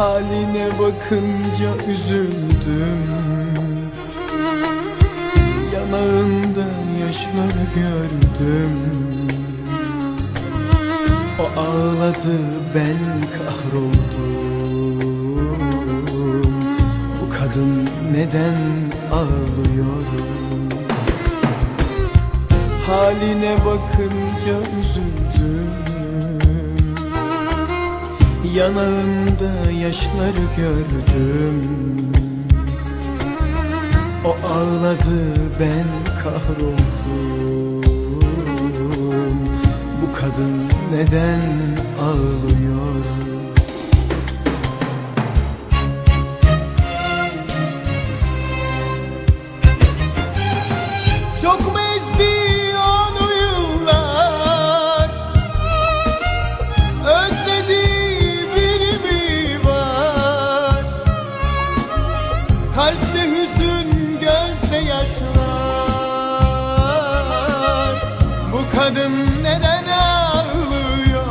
Haline bakınca üzüldüm. Yanağında yaşlar gördüm. O ağladı ben kahroldum. Bu kadın neden ağlıyor? Haline bakınca üzüldüm Yanağında yaşlar gördüm. O ağladı ben kahroldum. Bu kadın neden ağlıyor yaşlar. Bu kadın neden ağlıyor?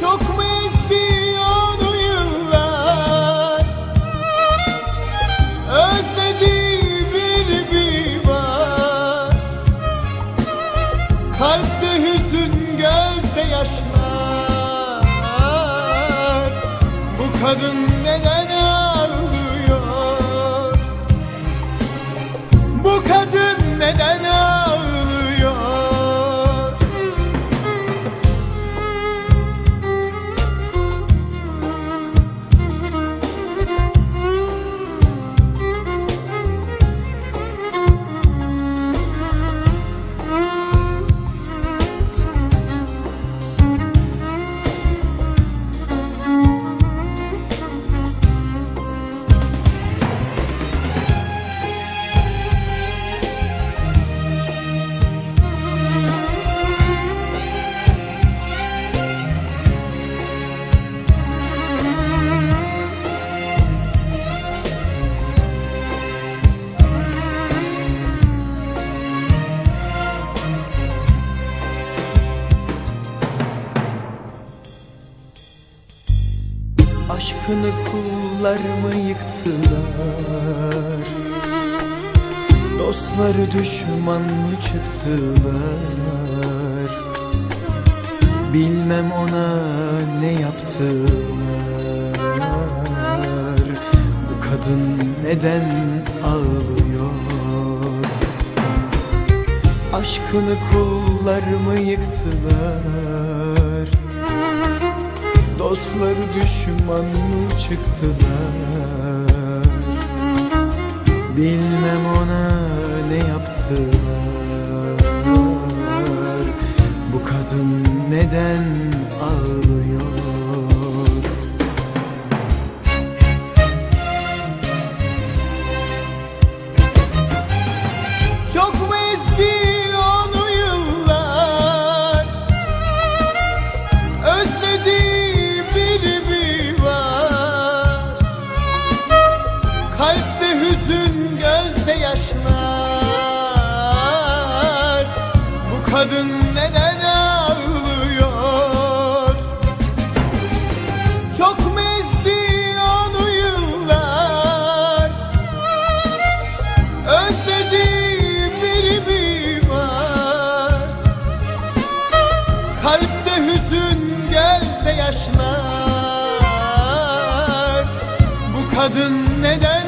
Çok mu ezdi onu yıllar? Özlediği biri mi var Kalpte hüzün gözde yaşlar. Bu kadın neden ağlıyor Bu kadın neden ağlıyor Aşkını kullar mı yıktılar? Dostları düşman mı çıktılar? Bilmem ona ne yaptılar. Bu kadın neden ağlıyor? Aşkını kullar mı yıktılar Dostları düşman çıktılar? Bilmem ona ne yaptılar. Bu kadın neden ağlıyor kadın neden ağlıyor? Çok mu ezdi onu yıllar? Özlediği biri mi var? Kalpte hüzün gözde yaşlar. Bu kadın neden